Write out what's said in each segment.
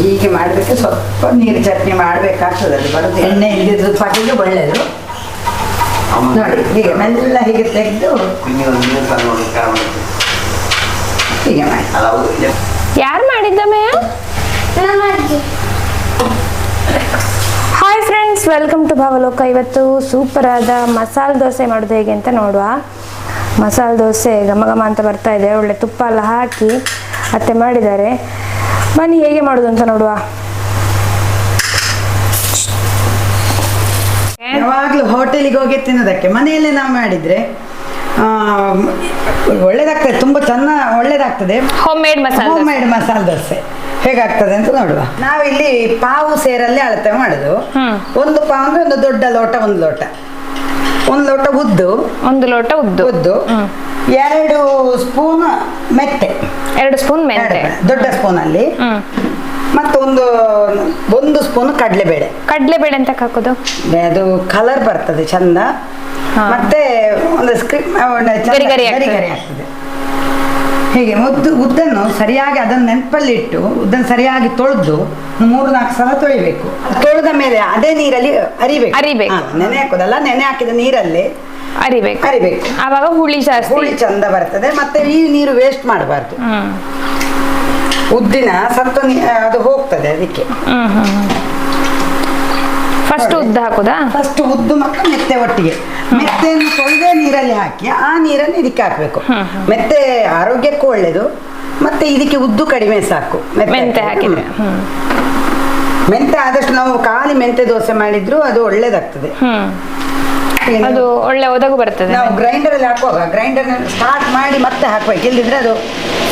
ಹೀಗೆ ಮಾಡಬೇಕು ಸ್ವಲ್ಪ ನೀರು ಚಟ್ನಿ ಮಾಡಬೇಕಾಗ್ತದೆ ಅದು ಬರೋದು ಎಣ್ಣೆ ಹಿಡಿದ್ರು ಪಾಟಿಗೆ ಒಳ್ಳೆಯದು ನೋಡಿ ಹೀಗೆ ಮೆಲ್ಲ ಹೀಗೆ ತೆಗೆದು ಹೀಗೆ ಮಾಡಿ. ಯಾರು ಮಾಡಿದ್ದ ಮೇಯ hi friends welcome to Bhavaloka ಇವತ್ತು ಸೂಪರ್ ಆದ ಮಸಾಲೆ ದೋಸೆ ಮಾಡೋದು ಹೇಗೆ ಅಂತ ನೋಡುವ. ಮಸಾಲೆ ದೋಸೆ ಘಮ ಘಮ ಅಂತ ಬರ್ತಾ ಇದೆ. ಒಳ್ಳೆ ತುಪ್ಪ ಎಲ್ಲ ಹಾಕಿ ಅತ್ತೆ ಮಾಡಿದ್ದಾರೆ. ಬನ್ನಿ ಹೇಗೆ ಮಾಡೋದು ಅಂತ ನೋಡುವ. ಯಾವಾಗಲೂ ಹೋಟೆಲಿಗೆ ಹೋಗಿ ತಿನ್ನೋದಕ್ಕೆ ಮನೆಯಲ್ಲೇ ನಾವು ಮಾಡಿದ್ರೆ ಒಳ್ಳೇದಾಗ್ತದೆ ತುಂಬ ಚೆನ್ನ ಒಳ್ಳೇದಾಗ್ತದೆ. ಹೋಮ್ ಮೇಡ್ ಮಸಾಲೆ ಹೋಮ್ ಮೇಡ್ ಮಸಾಲೆ ದೋಸೆ ಹೇಗಾಗ್ತದೆ ಅಂತ ನೋಡುವ. ನಾವಿಲ್ಲಿ ಪಾವು ಸೇರಲ್ಲಿ ಅಳತೆ ಮಾಡುದು. ಒಂದು ಪಾವು ಅಂದ್ರೆ ಒಂದು ದೊಡ್ಡ ಲೋಟ ಒಂದು ಲೋಟ. ಒಂದು ಲೋಟ ಉದ್ದು ಒಂದು ಲೋಟ ಉದ್ದು. ಉದ್ದು. ಎರಡು ಸ್ಪೂನ್ ಮೆತ್ತೆ. ಎರಡು ಸ್ಪೂನ್ ಮೆಂತೆ. ದೊಡ್ಡ ಸ್ಪೂನ್ ಅಲ್ಲಿ ಮತ್ತೊಂದು ಒಂದು ಸ್ಪೂನ್ ಕಡಲೆಬೇಳೆ. ಕಡಲೆಬೇಳೆ ಅಂತ ಹಾಕೋದು? ಅದು ಕಲರ್ ಬರ್ತದೆ ಚಂದ. ಮತ್ತೆ ಒಂದು ಗರಿ ಗರಿ. ಆಗ್ತದೆ. ಹೀಗೆ ಮುದ್ದು ಉದ್ದನ್ನು ಸರಿಯಾಗಿ ಅದನ್ನು ನೆನಪಲ್ಲಿ ಇಟ್ಟು ಉದ್ದನ್ನು ಸರಿಯಾಗಿ ತೊಳೆದು ಮೂರು ನಾಲ್ಕು ಸಲ ತೊಳಿಬೇಕು. ತೊಳೆದ ಮೇಲೆ ಅದೇ ನೀರಲ್ಲಿ ಅರಿಬೇಕು. ಅರಿಬೇಕು. ನೆನೆ ಹಾಕೋದಲ್ಲ ನೆನೆ ಹಾಕಿದ ನೀರಲ್ಲಿ ಅರಿಬೇಕು. ಅರಿಬೇಕು. ಆವಾಗ ಹುಳಿ ಜಾಸ್ತಿ. ಹುಳಿ ಚಂದ ಬರ್ತದೆ ಮತ್ತೆ ಈ ನೀರು ವೇಸ್ಟ್ ಮಾಡಬಾರ್ದು. ಹ್ಮ್. ಉದ್ದಿನ ಸ್ವಲ್ಪ ನೀ- ಅದು ಹೋಗ್ತದೆ ಅದಕ್ಕೆ. ಹ್ಮ್ ಹ್ಮ್ ಫಸ್ಟ್ ಉದ್ದು ಹಾಕುದಾ? ಫಸ್ಟ್ ಉದ್ದು ಮತ್ತು ಮೆತ್ತೆ ಒಟ್ಟಿಗೆ. ಮೆತ್ತೆಯನ್ನು ತೊಳೆದೇ ನೀರಲ್ಲಿ ಹಾಕಿ ಆ ನೀರನ್ನು ಇದಕ್ಕೆ ಹಾಕಬೇಕು. ಮೆತ್ತೆ ಆರೋಗ್ಯಕ್ಕೂ ಒಳ್ಳೇದು ಮತ್ತೆ ಇದಕ್ಕೆ ಉದ್ದು ಕಡಿಮೆ ಸಾಕು. ಮೆಂತೆ ಹಾಕಿದ್ರೆ. ಹ್ಮ್. ಹ್ಮ್. ಮೆಂತೆ ಆದಷ್ಟು ನಾವು ಖಾಲಿ ಮೆಂತೆ ದೋಸೆ ಮಾಡಿದ್ರು ಅದು ಒಳ್ಳೇದಾಗ್ತದೆ. ಹ್ಮ್. ಅದು ಒಳ್ಳೆ ಒದಗು ಬರ್ತದೆ ನಾವು ಗ್ರೈಂಡರ್ ಅಲ್ಲಿ ಹಾಕುವಾಗ ಗ್ರೈಂಡರ್ ಸ್ಟಾರ್ಟ್ ಮಾಡಿ ಮತ್ತೆ ಹಾಕ್ಬೇಕು. ಇಲ್ಲದಿದ್ರೆ ಅದು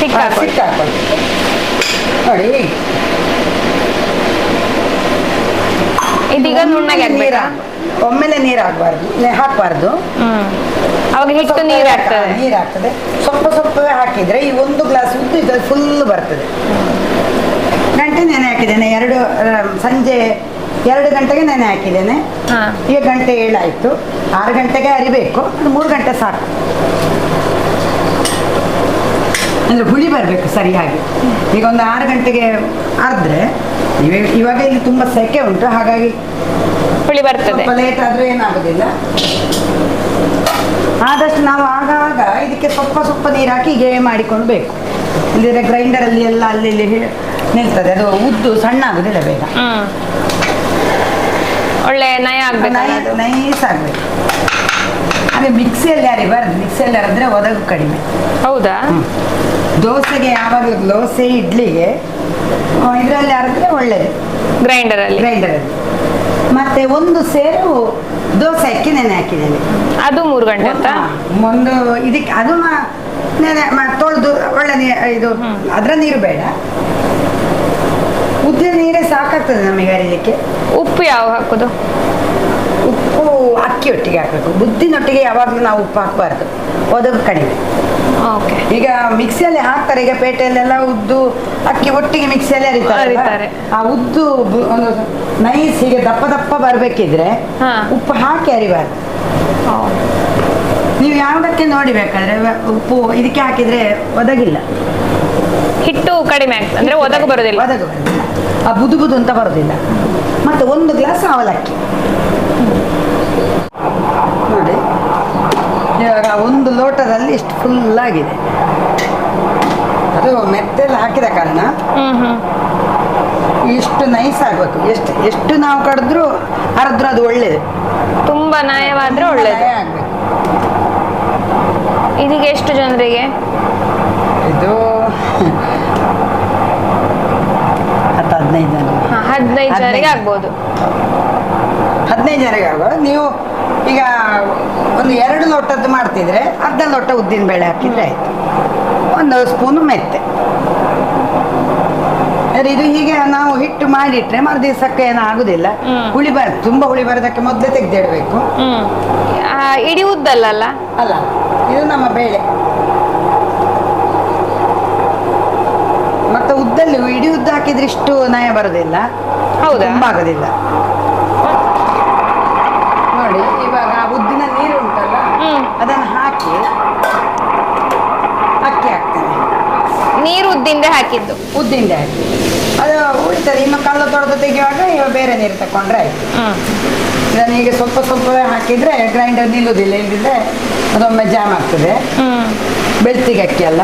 ಸಿಕ್ಕ. ಸಿಕ್ಕ ಹಾಕ್ಬೇಕು. ನೋಡಿ. ಇದೀಗ ನುಣ್ಣಗೆ ನೀರು ಒಮ್ಮೆಲೆ ನೀರು ಹಾಕಬಾರ್ದು ಹಾಕಬಾರ್ದು. ಹ್ಮ್. ಅವಾಗ ಹಿಟ್ಟು ಸ್ವಲ್ಪ ನೀರು ಹಾಕ- ಆಗ್ತದೆ. ನೀರು ಆಗ್ತದೆ. ಸ್ವಲ್ಪ ಸ್ವಲ್ಪವೇ ಹಾಕಿದ್ರೆ ಈ ಒಂದು ಗ್ಲಾಸ್ ಉದ್ದು ಇದು ಫುಲ್ ಬರ್ತದೆ. ಗಂಟೆ ನೆನೆ ಹಾಕಿದ್ದೇನೆ. ಎರಡು ಸಂಜೆ ಎರಡು ಗಂಟೆಗೆ ನೆನೆ ಹಾಕಿದ್ದೇನೆ. ಈಗ ಗಂಟೆ ಏಳಾಯ್ತು. ಆರು ಗಂಟೆಗೆ ಅರಿಬೇಕು. ಮೂರು ಗಂಟೆ ಸಾಕು. ಅಂದ್ರೆ ಹುಳಿ ಬರಬೇಕು ಸರಿಯಾಗಿ. ಈಗ ಒಂದು ಆರು ಗಂಟೆಗೆ ಅರ್ದ್ರೆ ಇವಾಗ ಇಲ್ಲಿ ತುಂಬ ಸೆಕೆ ಉಂಟು. ಹಾಗಾಗಿ ಹುಳಿ ಬರ್ತದೆ. ಲೇಟ್ ಆದ್ರೂ ಏನಾಗುದಿಲ್ಲ. ಆದಷ್ಟು ನಾವು ಆಗಾಗ ಇದಕ್ಕೆ ಸ್ವಲ್ಪ ಸ್ವಲ್ಪ ನೀರು ಹಾಕಿ ಹೀಗೆ ಮಾಡಿಕೊಂಡು ಬೇಕು ಗ್ರೈಂಡರ್ ಗ್ರೈಂಡರಲ್ಲಿ ಎಲ್ಲ ಅಲ್ಲಿ ನಿಲ್ತದೆ. ಅದು ಉದ್ದು ಸಣ್ಣ ಆಗುದಿಲ್ಲ ಬೇಗ ಒಳ್ಳೆ ನಯ ಆಗ್ಬೇಕು ನೈಸ್ ಆಗಬೇಕು ಅದೇ ಮಿಕ್ಸಿಯಲ್ಲಿ ಯಾರಿ ಅರಿಬಾರ್ದು ಮಿಕ್ಸಿಯಲ್ಲಿ ಅರಿದ್ರೆ ಒದಗು ಕಡಿಮೆ. ಹೌದಾ? ದೋಸೆಗೆ ಯಾವಾಗಲೂ ದೋಸೆ ಇಡ್ಲಿಗೆ ಇದರಲ್ಲಿ ಅರದ್ರೆ ಒಳ್ಳೇದು. ಗ್ರೈಂಡರ್ ಅಲ್ಲಿ ಗ್ರೈಂಡರಲ್ಲಿ. ಮತ್ತೆ ಒಂದು ಸೇರು ದೋಸೆ ಅಕ್ಕಿ ನೆನೆ ಹಾಕಿದ್ದೇನೆ. ಅದು ಮೂರು ಗಂಟೆ ಅಂತ ಒಂದು ಇದಕ್ಕೆ ಅದು ನೆನೆ ತೊಳೆದು ಒಳ್ಳೆ ಇದು ಅದರ ನೀರು ಬೇಡ. ಉದ್ದಿನ ನೀರೇ ಸಾಕಾಗ್ತದೆ ನಮಗೆ ಅರಿಲಿಕ್ಕೆ? ಉಪ್ಪು ಯಾವ ಹಾಕೋದು? ಉಪ್ಪು ಅಕ್ಕಿ ಒಟ್ಟಿಗೆ ಹಾಕಬೇಕು. ಬುದ್ದಿನೊಟ್ಟಿಗೆ ಯಾವಾಗಲೂ ನಾವು ಉಪ್ಪು ಹಾಕಬಾರ್ದು. ಒದಗು ಕಡಿಮೆ. ಓಕೆ. ಈಗ ಮಿಕ್ಸಿಯಲ್ಲಿ ಹಾಕ್ತಾರೆ. ಈಗ ಪೇಟೆಯಲ್ಲೆಲ್ಲ ಉದ್ದು ಅಕ್ಕಿ ಒಟ್ಟಿಗೆ ಮಿಕ್ಸಿಯಲ್ಲಿ ಅರಿತಾರೆ ಅರಿತಾರೆ. ಆ ಉದ್ದು ಬು- ಒಂದು ನೈಸ್ ಹೀಗೆ ದಪ್ಪ ದಪ್ಪ ಬರಬೇಕಿದ್ರೆ ಹಾ. ಉಪ್ಪು ಹಾಕಿ ಅರಿಬಾರ್ದು ನೀವು ಯಾವುದಕ್ಕೆ ನೋಡಿ ಬೇಕಾದ್ರೆ ವ- ಉಪ್ಪು ಇದಕ್ಕೆ ಹಾಕಿದ್ರೆ ಒದಗಿಲ್ಲ. ಹಿಟ್ಟು ಕಡಿಮೆ ಆಗ್ತದೆ. ಅಂದ್ರೆ ಒದಗು ಬರೋದಿಲ್ಲ. ಒದಗು ಬರೋದಿಲ್ಲ. ಆ ಬುದು ಬುದು ಅಂತ ಬರೋದಿಲ್ಲ. ಮತ್ತೆ ಒಂದು ಗ್ಲಾಸ್ ಅವಲಕ್ಕಿ. ನೋಡಿ ಇವಾಗ ಒಂದು ಲೋಟದಲ್ಲಿ ಇಷ್ಟು ಫುಲ್ ಆಗಿದೆ. ಅದು ಮೆತ್ತೆಲ್ಲ ಹಾಕಿದ ಕಾರಣ ಇಷ್ಟು ನೈಸ್ ಆಗಬೇಕು. ಎಷ್ಟು ಎಷ್ಟು ನಾವು ಕಡಿದ್ರು ಹರಿದ್ರು ಅದು ಒಳ್ಳೇದು. ತುಂಬಾ ನಯವಾದ್ರೆ ಒಳ್ಳೇದು. ಇದೀಗ ಎಷ್ಟು ಜನರಿಗೆ? ಇದು ಹತ್ತು ಹದಿನೈದು ಜನ ಹದಿನೈದು ಜನರಿಗೆ ಆಗ್ಬೋದು. ಹದಿನೈದು ಜನರಿಗೆ ಆಗುವ ನೀವು ಈಗ ಒಂದು ಎರಡು ಲೋಟದ್ದು ಮಾಡ್ತಿದ್ರೆ ಅರ್ಧ ಲೋಟ ಉದ್ದಿನ ಬೇಳೆ ಹಾಕಿದ್ರೆ ಆಯ್ತು. ಒಂದು ಸ್ಪೂನು ಮೆತ್ತೆ. ಇದು ಹೀಗೆ ನಾವು ಹಿಟ್ಟು ಮಾಡಿಟ್ರೆ ಮರು ದಿವಸಕ್ಕೆ ಏನು ಆಗುದಿಲ್ಲ ಹುಳಿ ಬರ್ ತುಂಬಾ ಹುಳಿ ಬರೋದಕ್ಕೆ ಮೊದಲೇ ತೆಗೆದಿಡಬೇಕು. ಇಡೀ ಉದ್ದಲ್ಲ ಅಲ್ಲ ಇದು ನಮ್ಮ ಬೇಳೆ ಮತ್ತೆ ಉದ್ದಲ್ಲಿ ಇಡೀ ಉದ್ದ ಹಾಕಿದ್ರೆ ಇಷ್ಟು ನಯ ಬರೋದಿಲ್ಲ. ಹೌದಾ? ತುಂಬ ಆಗೋದಿಲ್ಲ. ನೋಡಿ ಇವಾಗ ಉದ್ದಿನ ನೀರು ಉಂಟಲ್ಲ ಅದನ್ನ ಹಾಕಿ ಅಕ್ಕಿ ಹಾಕ್ತೇನೆ. ನೀರು ಉದ್ದಿಂದೆ ಹಾಕಿದ್ದು. ಉದ್ದಿಂದ ಹಾಕಿ. ಅದು ಉಳಿತದೆ ಇನ್ನು ಕಳ್ಳ ತೊಳೆದು ತೆಗೆಯುವಾಗ ಇವಾಗ ಬೇರೆ ನೀರು ತಕೊಂಡ್ರೆ ಆಯ್ತು. ಇದನ್ನ ಈಗ ಸ್ವಲ್ಪ ಸ್ವಲ್ಪವೇ ಹಾಕಿದ್ರೆ ಗ್ರೈಂಡರ್ ನಿಲ್ಲುವುದಿಲ್ಲ ಇಲ್ಲದಿದ್ರೆ ಅದೊಮ್ಮೆ ಜಾಮ್ ಆಗ್ತದೆ. ಬೆಳ್ತಿಗೆ ಅಕ್ಕಿ ಅಲ್ಲ?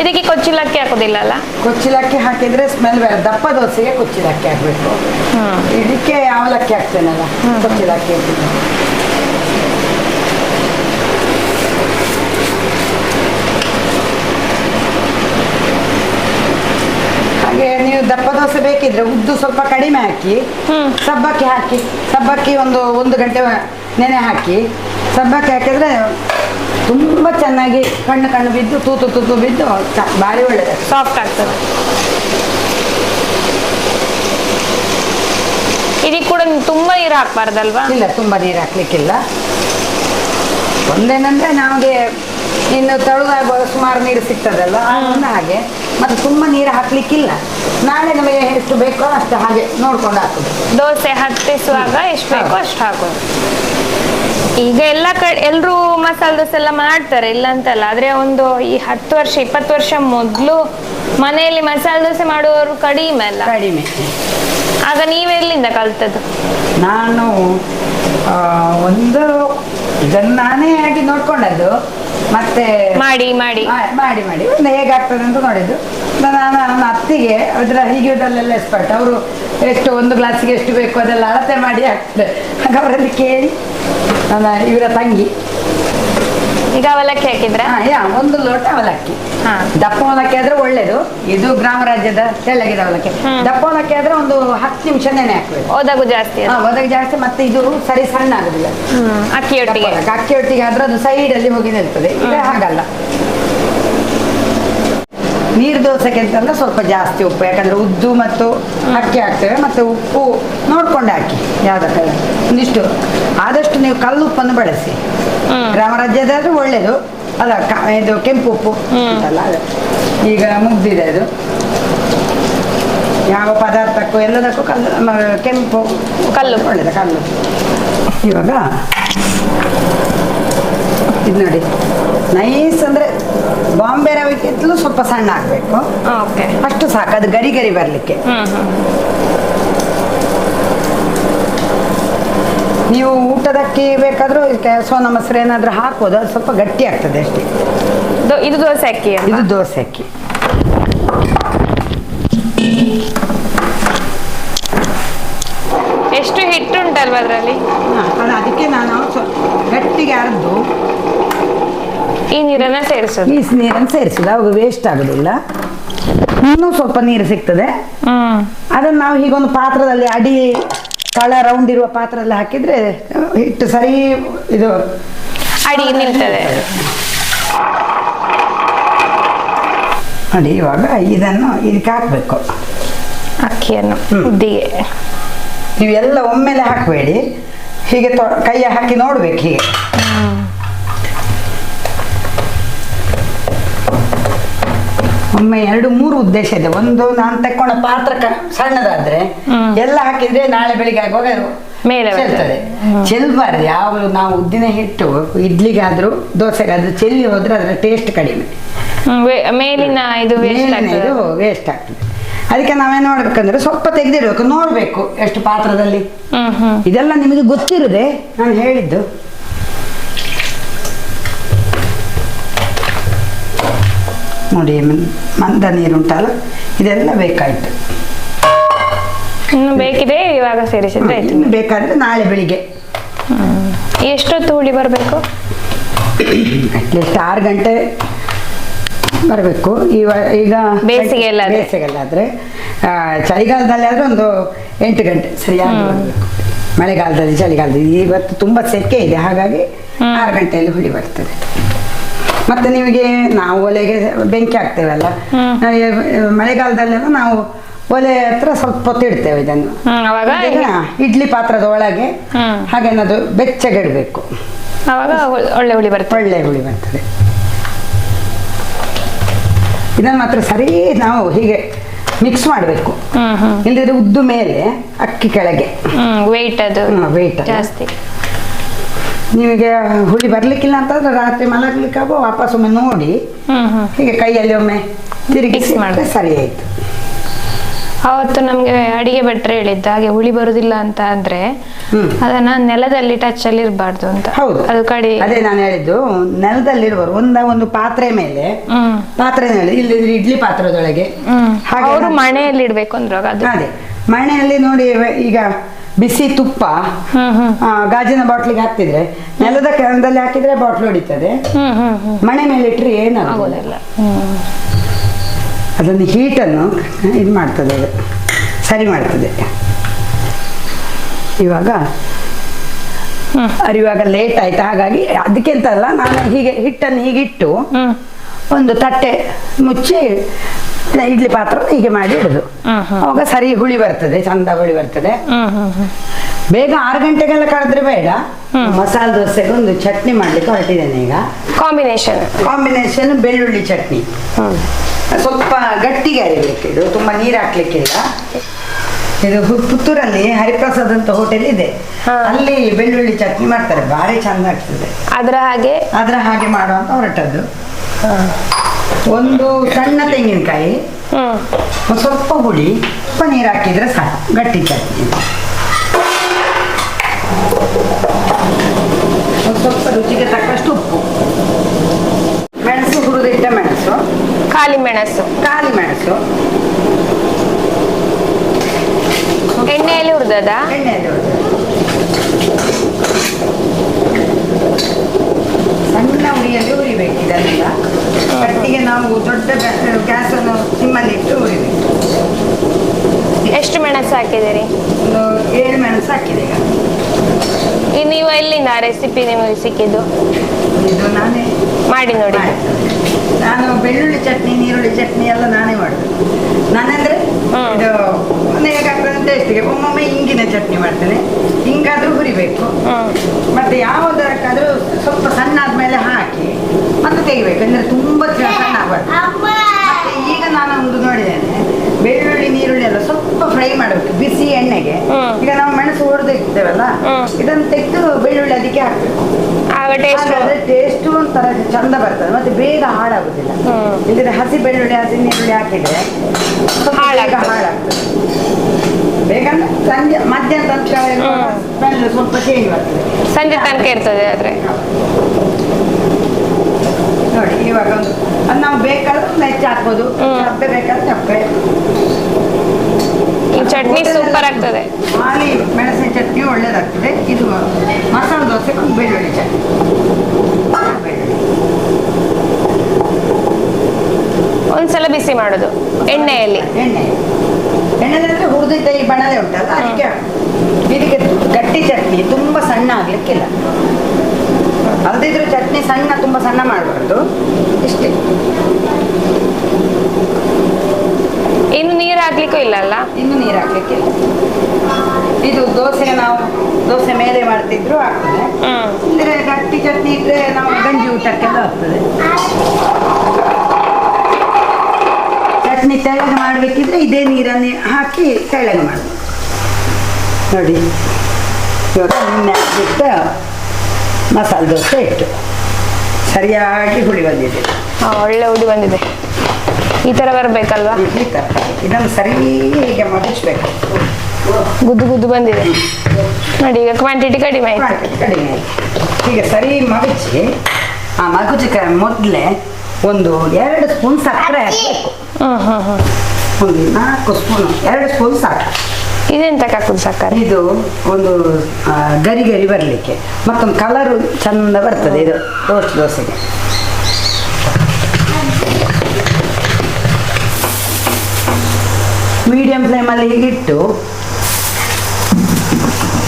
ಇದಕ್ಕೆ ಕೊಚ್ಚಿಲಕ್ಕಿ ಹಾಕೋದಿಲ್ಲ ಅಲ್ಲ ಕೊಚ್ಚಿಲಕ್ಕಿ ಹಾಕಿದ್ರೆ ಸ್ಮೆಲ್ ಬೇಡ ದಪ್ಪ ದೋಸೆಗೆ ಕೊಚ್ಚಿಲಕ್ಕಿ ಹಾಕಬೇಕು. ಇದಕ್ಕೆ ಅವಲಕ್ಕಿ ಹಾಕ್ತೇನಲ್ಲ? ಕೊಚ್ಚಿಲಕ್ಕಿ ಹಾಕಿದ್ರೆ ಹಾಗೆ ನೀವು ದಪ್ಪ ದೋಸೆ ಬೇಕಿದ್ರೆ ಉದ್ದು ಸ್ವಲ್ಪ ಕಡಿಮೆ ಹಾಕಿ. ಸಬ್ಬಕ್ಕಿ ಹಾಕಿ ಸಬ್ಬಕ್ಕಿ ಒಂದು ಒಂದು ಗಂಟೆ ನೆನೆ ಹಾಕಿ ಸಬ್ಬಕ್ಕಿ ಹಾಕಿದ್ರೆ ತುಂಬ ಚೆನ್ನಾಗಿ ಕಣ್ಣು ಕಣ್ಣು ಬಿದ್ದು ತೂತು ತೂತು ಬಿದ್ದು ಭಾರಿ ಒಳ್ಳೆಯದು ಸಾಫ್ಟ್ ಆಗ್ತದೆ. ಇದಕ್ಕೆ ಕೂಡ ತುಂಬಾ ನೀರು ಹಾಕ್ಬಾರ್ದಲ್ವಾ? ಇಲ್ಲ ತುಂಬ ನೀರು ಹಾಕ್ಲಿಕ್ಕಿಲ್ಲ. ಒಂದೇನಂದ್ರೆ ನಮಗೆ ಇನ್ನು ತಳುದಾಗ ಸುಮಾರು ನೀರು ಸಿಗ್ತದಲ್ಲ ಅದನ್ನ ಹಾಗೆ. ಮತ್ತೆ ತುಂಬ ನೀರು ಹಾಕ್ಲಿಕ್ಕಿಲ್ಲ. ನಾಳೆ ನಮಗೆ ಎಷ್ಟು ಬೇಕೋ ಅಷ್ಟು ಹಾಗೆ ನೋಡ್ಕೊಂಡು ಹಾಕುದು. ದೋಸೆ ಹತ್ತಿಸುವಾಗ ಎಷ್ಟು ಬೇಕೋ. ಅಷ್ಟು ಹಾಕೋದು. ಈಗ ಎಲ್ಲ ಕಡೆ ಎಲ್ಲರೂ ಮಸಾಲೆ ದೋಸೆ ಎಲ್ಲ ಮಾಡ್ತಾರೆ ಇಲ್ಲ ಅಂತಲ್ಲ. ಆದ್ರೆ ಒಂದು ಈ ಹತ್ತು ವರ್ಷ ಇಪ್ಪತ್ತು ವರ್ಷ ಮೊದಲು ಮನೆಯಲ್ಲಿ ಮಸಾಲೆ ದೋಸೆ ಮಾಡುವವರು ಕಡಿಮೆ ಅಲ್ಲ? ಕಡಿಮೆ. ಆಗ ನೀವೆಲ್ಲಿಂದ ಕಲ್ತದ್ದು? ನಾನು ಆ, ಒಂದು ಇದನ್ನು ನಾನೇ ಆಗಿ ನೋಡ್ಕೊಂಡದ್ದು. ಮತ್ತೆ ಮಾಡಿ ಮಾಡಿ. ಮಾ- ಮಾಡಿ ಮಾಡಿ. ಒಂದು ಹೇಗಾಗ್ತದೆ ಅಂತ ನೋಡಿದ್ದು. ನಾನು ನನ್ನ ಅತ್ತಿಗೆ ಅದರ ಹೀಗಿದಲ್ಲೆಲ್ಲ ಎಕ್ಸ್ಪರ್ಟ್ ಅವರು ಎಷ್ಟು ಒಂದು ಗ್ಲಾಸಿಗೆ ಎಷ್ಟು ಬೇಕು ಅದೆಲ್ಲ ಅಳತೆ ಮಾಡಿ ಹಾಕ್ತಾರೆ. ಹಾಗೆ ಅವರಲ್ಲಿ ಕೇಳಿ. ನನ್ನ ಇವರ ತಂಗಿ. ಈಗ ಅವಲಕ್ಕಿ ಹಾಕಿದ್ರೆ? ಹಾ ಯಾ ಒಂದು ಲೋಟ ಅವಲಕ್ಕಿ. ಹಾ. ದಪ್ಪ ಅವಲಕ್ಕಿ ಆದ್ರೆ ಒಳ್ಳೇದು. ಇದು ಗ್ರಾಮ ರಾಜ್ಯದ ತೆಳ್ಳಗಿದ ಅವಲಕ್ಕಿ. ದಪ್ಪ ಅವಲಕ್ಕಿ ಆದ್ರೆ ಒಂದು ಹತ್ತು ನಿಮಿಷ ನೆನೆ ಹಾಕ್ಬೇಕು. ಓದಾಗು ಜಾಸ್ತಿ ಹಾ ಅದು ಜಾಸ್ತಿ ಮತ್ತೆ ಇದು ಸರಿ ಸಣ್ಣ ಆಗುದಿಲ್ಲ ಅಕ್ಕಿ ಒಟ್ಟಿಗೆ ಅಕ್ಕಿ ಒಟ್ಟಿಗೆ ಆದ್ರೆ ಅದು ಸೈಡ್ ಅಲ್ಲಿ ಹೋಗಿ ನಿಲ್ತದೆ ಇದೆ ಹಾಗಲ್ಲ. ನೀರು ದೋಸೆಗೆ ಅಂತಂದ್ರೆ ಸ್ವಲ್ಪ ಜಾಸ್ತಿ ಉಪ್ಪು ಯಾಕಂದ್ರೆ ಉದ್ದು ಮತ್ತು ಅಕ್ಕಿ ಹಾಕ್ತೇವೆ ಮತ್ತು ಉಪ್ಪು ನೋಡ್ಕೊಂಡು ಹಾಕಿ ಯಾವುದಕ್ಕೆ ಒಂದಿಷ್ಟು. ಆದಷ್ಟು ನೀವು ಕಲ್ಲು ಉಪ್ಪನ್ನು ಬಳಸಿ. ಹ್ಮ್. ರಾಮರಾಜ್ಯದಾದ್ರೆ ಒಳ್ಳೆಯದು ಅಲ್ಲ ಇದು ಕೆಂಪು ಉಪ್ಪು ಅಲ್ಲ ಅಂತಲ್ಲ ಈಗ ಮುಗ್ದಿದೆ ಅದು. ಯಾವ ಪದಾರ್ಥಕ್ಕೂ ಎಲ್ಲದಕ್ಕೂ ಕಲ್ಲು ಕೆಂಪು ಕಲ್ಲು. ಒಳ್ಳೇದು ಕಲ್ಲು. ಇವಾಗ ಇದು ನೋಡಿ. ನೈಸ್ ಅಂದ್ರೆ ಬಾಂಬೆ ರವೆಗಿಂತಲೂ ಸ್ವಲ್ಪ ಸಣ್ಣ ಆಗಬೇಕು. ಓಕೆ ಅಷ್ಟು ಸಾಕು ಅದು ಗರಿ ಗರಿ ಬರಲಿಕ್ಕೆ. ನೀವು ಊಟದಕ್ಕೆ ಬೇಕಾದರೂ ಇದಕ್ಕೆ ಸೋನಾ ಮೊಸರು ಏನಾದರೂ ಹಾಕ್ಬೋದು ಅದು ಸ್ವಲ್ಪ ಗಟ್ಟಿ ಆಗ್ತದೆ ಅಷ್ಟೇ. ಇದು ದೋಸೆ ಅಕ್ಕಿ ಇದು ದೋಸೆ ಅಕ್ಕಿ ಎಷ್ಟು ಹಿಟ್ಟು ಅದರಲ್ಲಿ? ಅದಕ್ಕೆ ನಾನು ಸ್ವಲ್ಪ ಗಟ್ಟಿಗೆ ಅರೆದು. ಈ ನೀರನ್ನ ಸೇರಿಸೋದು. ಈ ನೀರನ್ನು ಸೇರಿಸೋದು ಅವಾಗ ವೇಸ್ಟ್ ಆಗೋದಿಲ್ಲ. ಇನ್ನೂ ಸ್ವಲ್ಪ ನೀರು ಸಿಗ್ತದೆ. ಅದನ್ನು ನಾವು ಹೀಗೊಂದು ಪಾತ್ರದಲ್ಲಿ ಅಡಿ ತಳ ರೌಂಡ್ ಇರುವ ಪಾತ್ರದಲ್ಲಿ ಹಾಕಿದ್ರೆ ಹಿಟ್ಟು ಸರಿ ಇದು ಅಡಿ ನಿಲ್ತದೆ. ನೋಡಿ ಇವಾಗ ಇದನ್ನು ಇದಕ್ಕೆ ಹಾಕಬೇಕು. ಅಕ್ಕಿಯನ್ನು ಹ್ಮ್. ನೀವು ಎಲ್ಲ ಒಮ್ಮೆಲೆ ಹಾಕಬೇಡಿ. ಹೀಗೆ ತೊ ಕೈಯ ಹಾಕಿ ನೋಡ್ಬೇಕು ಹೀಗೆ. ಒಮ್ಮೆ ಎರಡು ಮೂರು ಉದ್ದೇಶ ಇದೆ. ಒಂದು ನಾನು ತಕ್ಕೊಂಡ ಪಾತ್ರ ಸಣ್ಣದಾದ್ರೆ ಎಲ್ಲ ಹಾಕಿದ್ರೆ ನಾಳೆ ಬೆಳಿಗ್ಗೆ ಆಗುವಾಗ. ಚೆಲ್ತದೆ ಚೆಲ್ಬಾರ್ದು ಯಾವಾಗಲೂ ನಾವು ಉದ್ದಿನ ಹಿಟ್ಟು ಇಡ್ಲಿಗಾದ್ರೂ ದೋಸೆಗಾದ್ರೂ ಚೆಲ್ಲಿ ಹೋದ್ರೆ ಅದರ ಟೇಸ್ಟ್ ಕಡಿಮೆ. ಮೇಲಿನ ಇದು ವೇಸ್ಟ್ ಮೇಲಿನ ಇದು ವೇಸ್ಟ್ ಆಗ್ತದೆ. ಅದಕ್ಕೆ ನಾವೇನು ಮಾಡ್ಬೇಕಂದ್ರೆ ಸ್ವಲ್ಪ ತೆಗೆದಿಡ್ಬೇಕು. ನೋಡ್ಬೇಕು ಎಷ್ಟು ಪಾತ್ರದಲ್ಲಿ. ಇದೆಲ್ಲ ನಿಮಗೆ ಗೊತ್ತಿರದೆ ನಾನು ಹೇಳಿದ್ದು. ನೋಡಿ ಮಂದ ಮಂದ ನೀರುಂಟಲ್ಲ? ಇದೆಲ್ಲ ಬೇಕಾಯ್ತು. ಇನ್ನು ಬೇಕಿದೆ ಇವಾಗ ಸೇರಿಸಿದ್ರೆ ಇನ್ನು ಬೇಕಾದ್ರೆ ನಾಳೆ ಬೆಳಿಗ್ಗೆ. ಎಷ್ಟೊತ್ತು ಹುಳಿ ಬರಬೇಕು? ಅಟ್ಲೀಸ್ಟ್ ಆರು ಗಂಟೆ ಬರಬೇಕು ಇವ ಈಗ ಬೇಸಿಗೆ ಬೇಸಿಗೆಲ್ಲಾದ್ರೆ ಚಳಿಗಾಲದಲ್ಲಿ ಆದ್ರೆ ಒಂದು ಎಂಟು ಗಂಟೆ ಸರಿಯಾಗಿ ಬರಬೇಕು. ಮಳೆಗಾಲದಲ್ಲಿ ಚಳಿಗಾಲದಲ್ಲಿ ಇವತ್ತು ತುಂಬ ಸೆಕೆ ಇದೆ. ಹಾಗಾಗಿ. ಆರು ಗಂಟೆಯಲ್ಲಿ ಹುಳಿ ಬರ್ತದೆ. ಮತ್ತೆ ನಿಮಗೆ ನಾವು ಒಲೆಗೆ ಬೆಂಕಿ ಹಾಕ್ತೇವಲ್ಲ. ಮಳೆಗಾಲದಲ್ಲೆಲ್ಲ ನಾವು ಒಲೆ ಹತ್ರ ಸ್ವಲ್ಪ ಹೊತ್ತು ಇಡ್ತೇವೆ ಇದನ್ನು. ಇಡ್ಲಿ. ಪಾತ್ರದ ಒಳಗೆ. ಹಾಗೇನದು ಬೆಚ್ಚಗಿಡಬೇಕು. ಒಳ್ಳೆ ಹುಳಿ ಬರ್ತದೆ. ಒಳ್ಳೆ ಹುಳಿ ಬರ್ತದೆ. ಇದನ್ನು ಮಾತ್ರ ಸರಿ ನಾವು ಹೀಗೆ ಮಿಕ್ಸ್ ಮಾಡಬೇಕು. ಇಲ್ಲದಿದ್ರೆ ಉದ್ದು ಮೇಲೆ ಅಕ್ಕಿ ಕೆಳಗೆ. ವೆಯ್ಟ್ ಅದು ವೆಯ್ಟ್ ಜಾಸ್ತಿ. ನಿಮಗೆ ಹುಳಿ ಬರ್ಲಿಕ್ಕಿಲ್ಲ ಅಂತಂದ್ರೆ ರಾತ್ರಿ ಮಲಗ್ಲಿಕ್ಕಾಗೋ ವಾಪಸ್ ಒಮ್ಮೆ ನೋಡಿ ಹೀಗೆ ಕೈಯಲ್ಲಿ ಒಮ್ಮೆ ತಿರುಗಿಸಿ ಮಾಡಿದ್ರೆ. ಸರಿ ಆಯ್ತು. ಅವತ್ತು ನಮ್ಗೆ ಅಡಿಗೆ ಭಟ್ರು ಹೇಳಿದ್ದ ಹಾಗೆ ಹುಳಿ ಬರುದಿಲ್ಲ ಅಂತ ಅಂದ್ರೆ. ಅದನ್ನ ನೆಲದಲ್ಲಿ ಟಚ್ ಅಲ್ಲಿ ಇರಬಾರ್ದು ಅಂತ. ಹೌದು. ಅದು ಕಡಿ ಅದೇ ನಾನು ಹೇಳಿದ್ದು ನೆಲದಲ್ಲಿ ಇರಬಾರ್ದು ಒಂದ ಒಂದು ಪಾತ್ರೆ ಮೇಲೆ ಪಾತ್ರೆ ಇಲ್ಲಿ ಇಡ್ಲಿ ಪಾತ್ರದೊಳಗೆ. ಅವರು ಮಣೆಯಲ್ಲಿ ಇಡ್ಬೇಕು ಅಂದ್ರೆ ಅದು ಅದೇ. ಮಣೆಯಲ್ಲಿ ನೋಡಿ ಈಗ ಬಿಸಿ ತುಪ್ಪ ಗಾಜಿನ ಬಾಟ್ಲಿಗೆ ಹಾಕ್ತಿದ್ರೆ ನೆಲದ ಕೆಳದಲ್ಲಿ ಹಾಕಿದ್ರೆ ಬಾಟ್ಲು ಹೊಡಿತದೆ. ಮಣೆ ಮೇಲೆ ಇಟ್ಟರೆ ಏನಾಗೋದಿಲ್ಲ ಹ್ಮ್ ಹೀಟನ್ನು ಇದು ಮಾಡ್ತದೆ ಅದು. ಸರಿ ಮಾಡ್ತದೆ. ಇವಾಗ. ಅರಿವಾಗ ಲೇಟ್ ಆಯ್ತು. ಹಾಗಾಗಿ ಅದಕ್ಕೆಂತ ಅಲ್ಲ ನಾನು ಹೀಗೆ ಹಿಟ್ಟನ್ನು ಹೀಗಿಟ್ಟು ಒಂದು ತಟ್ಟೆ ಮುಚ್ಚಿ ಇಡ್ಲಿ ಪಾತ್ರ ಹೀಗೆ ಮಾಡಿ ಇಡುದು. ಅವಾಗ ಸರಿ ಹುಳಿ ಬರ್ತದೆ ಚಂದ ಹುಳಿ ಬರ್ತದೆ. ಬೇಗ ಆರು ಗಂಟೆಗೆಲ್ಲ ಕಳೆದ್ರೆ ಬೇಡ. ಮಸಾಲೆ ದೋಸೆಗೆ ಒಂದು ಚಟ್ನಿ ಮಾಡ್ಲಿಕ್ಕೆ ಹೊರಟಿದ್ದೇನೆ ಈಗ. ಕಾಂಬಿನೇಷನ್ ಕಾಂಬಿನೇಷನ್ ಬೆಳ್ಳುಳ್ಳಿ ಚಟ್ನಿ. ಸ್ವಲ್ಪ ಗಟ್ಟಿಗೆ ಅರಿಬೇಕು. ಇದು ತುಂಬ ನೀರು ಹಾಕ್ಲಿಕ್ಕಿಲ್ಲ. ಇದು ಪುತ್ತೂರಲ್ಲಿ ಹರಿಪ್ರಸಾದ್ ಅಂತ ಹೋಟೆಲ್ ಇದೆ. ಅಲ್ಲಿ ಬೆಳ್ಳುಳ್ಳಿ ಚಟ್ನಿ ಮಾಡ್ತಾರೆ. ಭಾರಿ ಚಂದ ಆಗ್ತದೆ. ಅದರ ಹಾಗೆ? ಅದರ ಹಾಗೆ ಮಾಡುವಂತ ಹೊರಟದ್ದು. ಒಂದು ಸಣ್ಣ ತೆಂಗಿನಕಾಯಿ ಸ್ವಲ್ಪ ಹುಳಿ ಸ್ವಲ್ಪ ನೀರು ಹಾಕಿದ್ರೆ ಸಾಕು. ಗಟ್ಟಿ ಚಟ್ನಿ. ಸ್ವಲ್ಪ ರುಚಿಗೆ ತಕ್ಕಷ್ಟು ಉಪ್ಪು ಮೆಣಸು ಹುರಿದಿಟ್ಟ ಮೆಣಸು ಖಾಲಿ ಮೆಣಸು. ಖಾಲಿ ಮೆಣಸು. ಎಣ್ಣೆಯಲ್ಲಿ ಹುರಿದದ? ಎಣ್ಣೆಯಲ್ಲಿ ಹುರಿದು ಸಣ್ಣ ಉರಿಯಲ್ಲಿ ಹುರಿಬೇಕು ಇದನ್ನೆಲ್ಲ. ಕಟ್ಟಿಗೆ ನಾವು ದೊಡ್ಡ ಗ್ಯಾಸನ್ನು ಸಿಮ್ಮಲ್ಲಿ ಇಟ್ಟು ಹುರಿಬೇಕು. ಎಷ್ಟು ಮೆಣಸು ಹಾಕಿದಿರಿ ಒಂದು ಏಳು ಮೆಣಸು ಹಾಕಿದೆ ಈಗ. ಈ ನೀವು ಎಲ್ಲಿಂದ ರೆಸಿಪಿ ನಿಮಗೆ ಸಿಕ್ಕಿದ್ದು? ಇದು ನಾನೇ ಮಾಡಿ ನೋಡಿ. ನಾನು ಬೆಳ್ಳುಳ್ಳಿ ಚಟ್ನಿ ನೀರುಳ್ಳಿ ಚಟ್ನಿ ಎಲ್ಲ ನಾನೇ ಮಾಡುದು ನಾನಂದ್ರೆ ಇದು ಹೇಗಾಗ್ತದೆ ಟೇಸ್ಟಿಗೆ ಒಮ್ಮೊಮ್ಮೆ ಇಂಗಿನ ಚಟ್ನಿ ಮಾಡ್ತೇನೆ. ಹಿಂಗಾದ್ರೂ ಹುರಿಬೇಕು. ಮತ್ತೆ ಯಾವುದಕ್ಕಾದ್ರೂ ಸ್ವಲ್ಪ ಸಣ್ಣ ಆದ್ಮೇಲೆ ಹಾಕಿ ಮತ್ತೆ ತೆಗಿಬೇಕು. ಅಂದ್ರೆ ತುಂಬಾ ಸಣ್ಣ ಆಗ್ಬಾರ್ದು ಈಗ ನಾನು ಒಂದು ನೋಡಿದ್ದೇನೆ. ಬೆಳ್ಳುಳ್ಳಿ ನೀರುಳ್ಳಿ ಎಲ್ಲ ಸ್ವಲ್ಪ ಫ್ರೈ ಮಾಡಬೇಕು ಬಿಸಿ ಎಣ್ಣೆಗೆ. ಈಗ ನಾವು ಮೆಣಸು ಹೊಡೆದು ಇರ್ತೇವಲ್ಲ ಇದನ್ನ ತೆಗೆದು ಬೆಳ್ಳುಳ್ಳಿ ಅದಕ್ಕೆ ಹಾಕ್ಬೇಕು. ಟೇಸ್ಟ್ ಒಂಥರ ಚಂದ ಬರ್ತದೆ ಮತ್ತೆ ಬೇಗ ಹಾಳಾಗುದಿಲ್ಲ. ಇದ್ರೆ ಹಸಿ ಬೆಳ್ಳುಳ್ಳಿ ಹಸಿ ನೀರುಳ್ಳಿ ಹಾಕಿದ್ರೆ ಬೇಗ ಹಾಳಾಗ್ತದೆ. ಬೇಗ ಸಂಜೆ ಮಧ್ಯಾಹ್ನ ತನಕ ಸ್ವಲ್ಪ ಚೇಂಜ್ ಬರ್ತದೆ. ಸಂಜೆ ತನಕ ಇರ್ತದೆ ಆದ್ರೆ ನೋಡಿ ಇವಾಗ ಒಂದು ಅದು ನಾವು ಹಾಕ್ಬೋದು ಬೇಕಾದ್ರೆ ಈ ಚಟ್ನಿ ಸೂಪರ್ ಆಗ್ತದೆ. ಖಾಲಿ ಮೆಣಸಿನ ಚಟ್ನಿ ಒಳ್ಳೇದಾಗ್ತದೆ. ಇದು ಮಸಾಲೆ ದೋಸೆ ಒಂದು ಬೆಳ್ಳುಳ್ಳಿ ಚಟ್ನಿ. ಒಂದ್ಸಲ ಬಿಸಿ ಮಾಡೋದು. ಎಣ್ಣೆಯಲ್ಲಿ. ಎಣ್ಣೆ ಎಣ್ಣೆದಂದ್ರೆ ಹುರಿದಿದ್ದ ಈ ಬಣ್ಣದೇ ಉಂಟಲ್ಲ ಅದಕ್ಕೆ. ಇದಕ್ಕೆ ಗಟ್ಟಿ ಚಟ್ನಿ ತುಂಬ ಸಣ್ಣ ಆಗ್ಲಿಕ್ಕಿಲ್ಲ. ಅಲ್ದಿದ್ರು ಚಟ್ನಿ ಸಣ್ಣ ತುಂಬ ಸಣ್ಣ ಮಾಡಬಾರ್ದು. ಇಷ್ಟೇ ಇನ್ನು ನೀರು ಹಾಕ್ಲಿಕ್ಕೂ ಇಲ್ಲ ಅಲ್ಲ? ಇನ್ನು ನೀರು ಹಾಕ್ಲಿಕ್ಕಿಲ್ಲ ಇದು ದೋಸೆ ನಾವು ದೋಸೆ ಮೇಲೆ ಮಾಡ್ತಿದ್ರು ಆಗ್ತದೆ. ಗಟ್ಟಿ ಚಟ್ನಿ ಇದ್ರೆ ನಾವು ಗಂಜಿ ಊಟಕ್ಕೆಲ್ಲ ಆಗ್ತದೆ. ಚಟ್ನಿ ತೆಳಗ ಮಾಡಬೇಕಿದ್ರೆ ಇದೇ ನೀರನ್ನೇ ಹಾಕಿ ತೆಳಗ ಮಾಡಬೇಕು. ನೋಡಿ. ಇವಾಗ ನಿನ್ನೆ ಮಸಾಲೆ ದೋಸೆ ಇಟ್ಟು ಸರಿಯಾಗಿ ಹುಳಿ ಬಂದಿದೆ. ಒಳ್ಳೆ ಹುಳಿ ಬಂದಿದೆ. ಈ ತರ ಬರ್ಬೇಕಲ್ವಾ? ಈ ಥರ ಇದನ್ನು ಸರಿ ಹೀಗೆ ಮಡಿಸ್ಬೇಕು ಗುದ್ದು ಗುದ್ದು ಬಂದಿದೆ. ನೋಡಿ ಈಗ ಕ್ವಾಂಟಿಟಿ ಕಡಿಮೆ ಆಯ್ತು. ಕಡಿಮೆ ಆಯ್ತು. ಈಗ ಸರಿ ಮಗಚಿ ಆ ಮಗುಚಿಕ ಮೊದಲೇ ಒಂದು ಎರಡು ಸ್ಪೂನ್ ಸಕ್ಕರೆ ಹಾಕಬೇಕು. ಹ್ಮ್ ಹ್ಮ್ ಹ್ಮ್ ಒಂದು ನಾಲ್ಕು ಸ್ಪೂನ್ ಎರಡು ಸ್ಪೂನ್ ಸಾಕು. ಇದೆಂತ ಹಾಕುದು ಸಕ್ಕರೆ? ಇದು ಒಂದು ಆ, ಗರಿ ಗರಿ ಬರಲಿಕ್ಕೆ. ಮತ್ತೊಂದು ಕಲರು ಚಂದ ಬರ್ತದೆ ಇದು ರೋಸ್ಟ್ ದೋಸೆಗೆ. ಮೀಡಿಯಂ ಫ್ಲೇಮಲ್ಲಿ ಇಟ್ಟು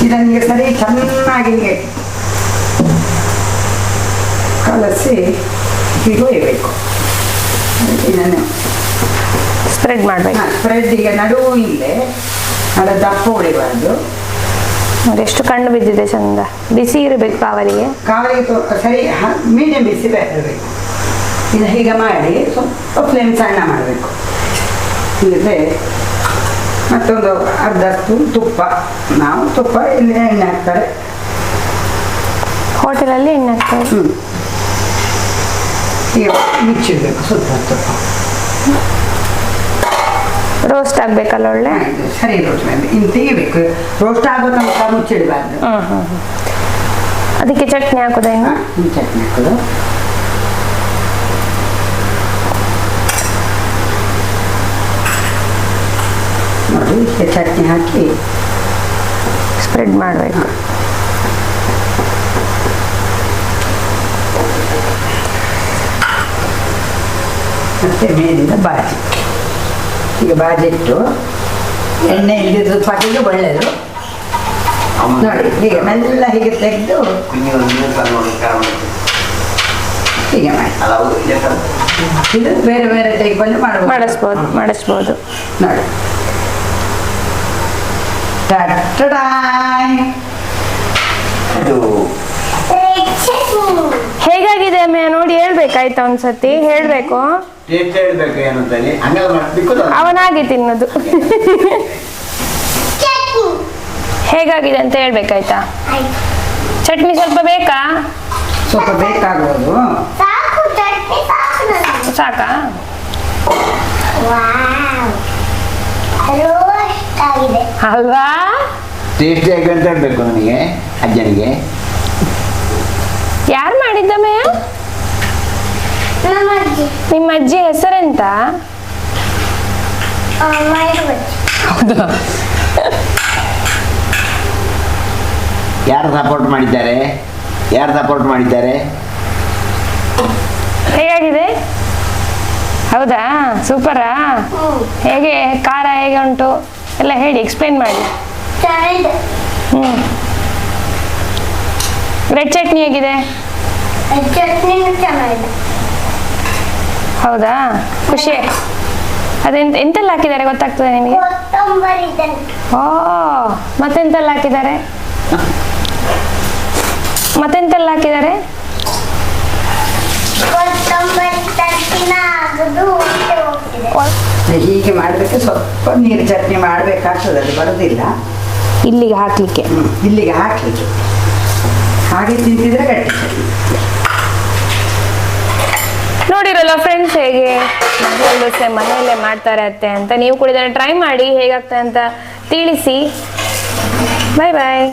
ಇದನ್ನೀಗ ಸರಿ ಚೆನ್ನಾಗಿ ಹೀಗೆ ಕಲಸಿ ಹೀಗೆ ಒಯ್ಯಬೇಕು. ಇದನ್ನು ಸ್ಪ್ರೆಡ್ ಮಾಡಬೇಕು. ಸ್ಪ್ರೆಡ್ ಈಗ ನಡುವು ಇಲ್ಲೇ ಅದ ದಪ್ಪ ಉಳಿಬಾರ್ದು ನೋಡಿ ಎಷ್ಟು ಕಣ್ಣು ಬಿದ್ದಿದೆ ಚಂದ. ಬಿಸಿ ಇರಬೇಕು ಕಾವಲಿಗೆ. ಕಾವಲಿಗೆ ಸರಿ ಮೀಡಿಯಂ ಬಿಸಿ ಬೇಕು ಇದು ಹೀಗೆ ಮಾಡಿ ಸ್ವಲ್ಪ ಫ್ಲೇಮ್ ಸಣ್ಣ ಮಾಡಬೇಕು. ಇಲ್ಲದೆ ಮತ್ತೊಂದು ಅರ್ಧ ಸ್ಪೂನ್ ತುಪ್ಪ. ನಾವು ತುಪ್ಪ ಇಲ್ಲಿ ಎಣ್ಣೆ ಹಾಕ್ತಾರೆ. ಹೋಟೆಲಲ್ಲಿ ಎಣ್ಣೆ ಹಾಕ್ತಾರೆ. ಹ್ಞೂ ಈಗ ಮುಚ್ಚಿಡಬೇಕು ತುಪ್ಪ. ರೋಸ್ಟ್ ಆಗಬೇಕಲ್ಲ ಒಳ್ಳೆ? ಸರಿ ರೋಸ್ಟ್ ಮಾಡಿ. ಇನ್ನು ತೆಗಿಬೇಕು. ರೋಸ್ಟ್ ಆಗೋ ತನಕ ಮುಚ್ಚಿಡಬಾರ್ದು. ಅದಕ್ಕೆ ಚಟ್ನಿ ಹಾಕೋದ ಚಟ್ನಿ ಹಾಕೋದು. ಚಟ್ನಿ ಹಾಕಿ ಸ್ಪ್ರೆಡ್ ಮಾಡಬೇಕು. ಮತ್ತೆ ಮೇಲಿಂದ ಬಾಜಿ. ಈಗ ಬಾಜಿ ಇಟ್ಟು ಎಣ್ಣೆ ಇಲ್ಲಿದ್ದು ಪಾಟಿಗೆ ಒಳ್ಳೆಯದು ನೋಡಿ ಹೀಗೆ ಮೆಲ್ಲ ಹೀಗೆ ತೆಗೆದು ಹೀಗೆ ಮಾಡಿ. ಇದು ಬೇರೆ ಬೇರೆ ಬಂದು ಮಾಡಬಹುದು ಮಾಡಿಸ್ಬೋದು ಮಾಡಿಸ್ಬೋದು. ನೋಡಿ. ಹೇಗಾಗಿದೆ ಅಮ್ಮ ನೋಡಿ ಹೇಳ್ಬೇಕಾಯ್ತಾ ಒಂದ್ಸತಿ? ಹೇಳ್ಬೇಕು? ಟೇಸ್ಟ್ ಹೇಳ್ಬೇಕು ಏನಂತಾನೆ ಹಂಗೆಲ್ಲ ಮಾಡ್ಬೇಕು ಅವನಾಗಿ ತಿನ್ನೋದು. ಹೇಗಾಗಿದೆ ಅಂತ ಹೇಳ್ಬೇಕಾಯ್ತಾ? ಚಟ್ನಿ ಸ್ವಲ್ಪ ಬೇಕಾ? ಸ್ವಲ್ಪ ಸಾಕಾ? ಸಾಕು ಆಗಿದೆ. ಅಲ್ವಾ? ಟೇಸ್ಟ್ ಹೇಗೆ ಅಂತ ಹೇಳ್ಬೇಕು ನನಗೆ ಅಜ್ಜನಿಗೆ? ಯಾರು ಮಾಡಿದ್ದ ನಮ್ಮ ಅಜ್ಜಿ. ನಿಮ್ಮ ಅಜ್ಜಿ ಹೆಸರೆಂತ? ಆ, ಹೌದಾ? ಯಾರು ಸಪೋರ್ಟ್ ಮಾಡಿದ್ದಾರೆ? ಯಾರು ಸಪೋರ್ಟ್ ಮಾಡಿದ್ದಾರೆ? ಹೇಗಾಗಿದೆ? ಹೌದಾ? ಸೂಪರಾ? ಹ್ಮ್. ಹೇಗೆ ಖಾರ ಹೇಗೆ ಉಂಟು? ಎಲ್ಲ ಹೇಳಿ ಎಕ್ಸ್ಪ್ಲೇನ್ ಮಾಡಿ. ಹ್ಞೂ ರೆಡ್ ಚಟ್ನಿ ಹೇಗಿದೆ? ಹೌದಾ? ಖುಷಿ. ಅದೆಂತ ಎಂತೆಲ್ಲ ಹಾಕಿದ್ದಾರೆ ಗೊತ್ತಾಗ್ತದೆ ನಿಮಗೆ? ಓ ಮತ್ತೆಂತೆಲ್ಲ ಹಾಕಿದ್ದಾರೆ? ಮತ್ತೆಂತೆಲ್ಲ ಹಾಕಿದ್ದಾರೆ? ಹೀಗೆ ಮಾಡಬೇಕು. ಸ್ವಲ್ಪ ನೀರು ಚಟ್ನಿ ಮಾಡಬೇಕಾಗ್ತದೆ ಅದು ಬರೋದಿಲ್ಲ. ಇಲ್ಲಿಗೆ ಹಾಕಲಿಕ್ಕೆ. ಇಲ್ಲಿಗೆ ಹಾಕಲಿಕ್ಕೆ. ಹಾಗೆ ತಿಂತಿದ್ರೆ ಗಟ್ಟಿ ಚಟ್ನಿ. ನೋಡಿರಲ್ಲ ಫ್ರೆಂಡ್ಸ್ ಹೇಗೆ? ದೋಸೆ ಮನೆಯಲ್ಲೇ ಮಾಡ್ತಾರೆ ಅತ್ತೆ ಅಂತ. ನೀವು ಕೂಡ ಇದನ್ನು ಟ್ರೈ ಮಾಡಿ ಹೇಗಾಗ್ತದೆ ಅಂತ ತಿಳಿಸಿ. ಬಾಯ್ ಬಾಯ್